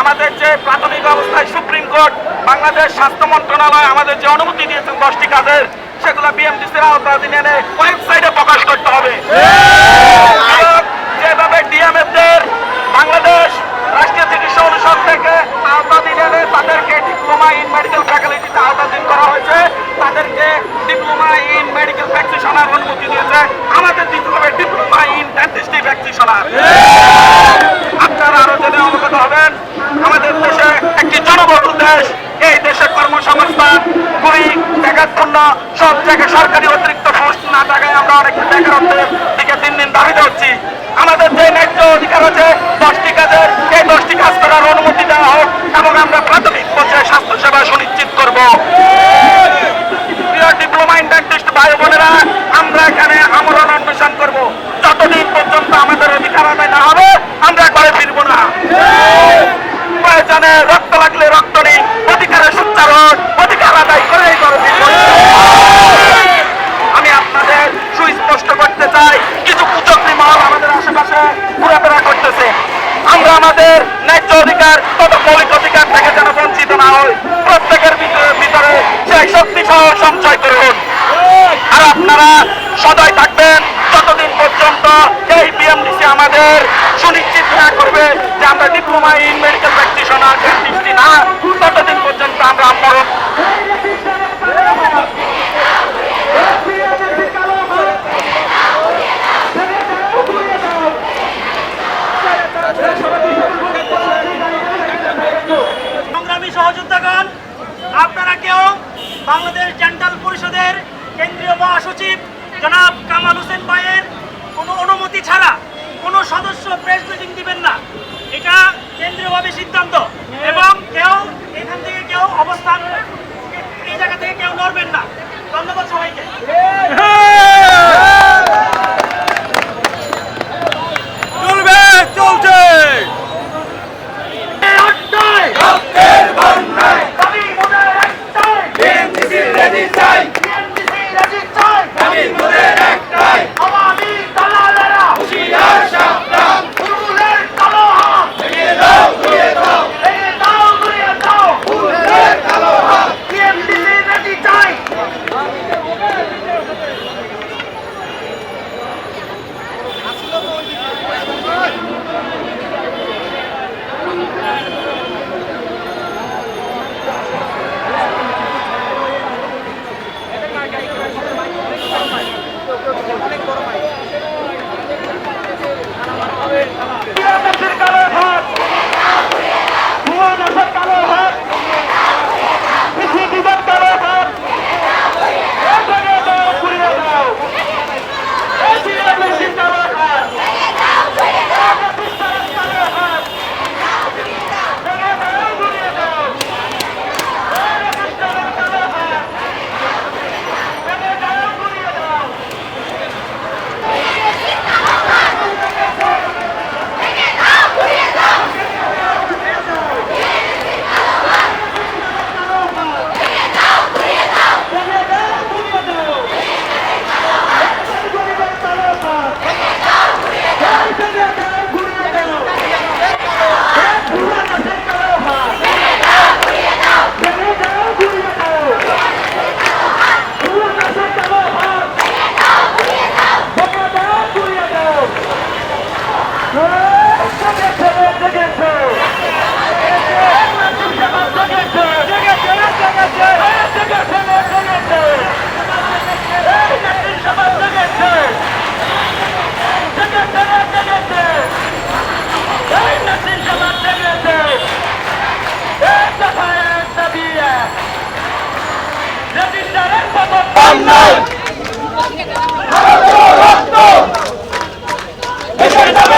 আমাদের যে প্রাথমিক অবস্থায় সুপ্রিম কোর্ট, বাংলাদেশ স্বাস্থ্য মন্ত্রণালয় আমাদের যে অনুমতি দিয়েছেন দশটি কাজের, সেগুলো বিএমডিসির আওতাধীন এনে ওয়েবসাইটে প্রকাশ করতে হবে। যেভাবে ডিএমএফদের বাংলাদেশ রাষ্ট্রীয় চিকিৎসা অনুষদ থেকে আওতাধীন এনে তাদেরকে ডিপ্লোমা ইন মেডিকেল ফ্যাকাল্টিতে আওতাধীন করা হয়েছে, তাদেরকে ডিপ্লোমা ইন মেডিকেল প্র্যাকটিশনার অনুমতি দিয়েছে। আমাদের দিতে হবে ডিপ্লোমা ইন ডেন্টিস্ট্রি প্র্যাকটিশনার ব্যাঘাতপূর্ণ সব জায়গায় সরকারি অতিরিক্ত পোস্ট না থাকায় আমরা অনেক বেকারত্বের দিকে দিন দিন দাবিত হচ্ছি। আমাদের যে ন্যায্য অধিকার আছে, দশটি কাজের এই দশটি কাজ করার অনুমতি দেওয়া হোক এবং আমরা প্রাথমিক পর্যায়ে স্বাস্থ্যসেবা সুনিশ্চিত করব। ডিপ্লোমা ইন ডেন্টিস্ট ভাই বোনেরা, আমরা এখানে আমরণ অন্বেষণ করব। যতদিন পর্যন্ত আমাদের অধিকার আদায় না হবে, আমরা ঘরে ফিরবো না। প্রয়োজনে রক্ত লাগলে রক্ত নেই অধিকারের সুচ্চারণ অধিকার আদায় করে এই ঘরে ফিরবো আমি আপনাদের সুস্পষ্ট করতে চাই। কিছু কুচক্রি মহল আমাদের আশেপাশে ঘোরাফেরা করতেছে। আমরা আমাদের ন্যায্য অধিকার তত মৌলিক অধিকার থেকে যেন বঞ্চিত না হই। প্রত্যেকের ভিতরে সেই শক্তি সহ সঞ্চয় করুন। আর আপনারা সদয় থাকবেন। যতদিন পর্যন্ত এই বিএমডিসি আমাদের সুনিশ্চিত না করবে যে আমরা diploma in medical practitioner dentistry না ততদিন পর্যন্ত আমরা আমরা সংগ্রামী সহযোদ্ধাগণ আপনারা কেউ বাংলাদেশ ডেন্টাল পরিষদের কেন্দ্রীয় মহাসচিব জনাব কামাল হোসেন ভাইয়ের কোনো অনুমতি ছাড়া কোনো সদস্য প্রেস মিটিং দিবেন না। এটা কেন্দ্রীয়ভাবে সিদ্ধান্ত। Let's go!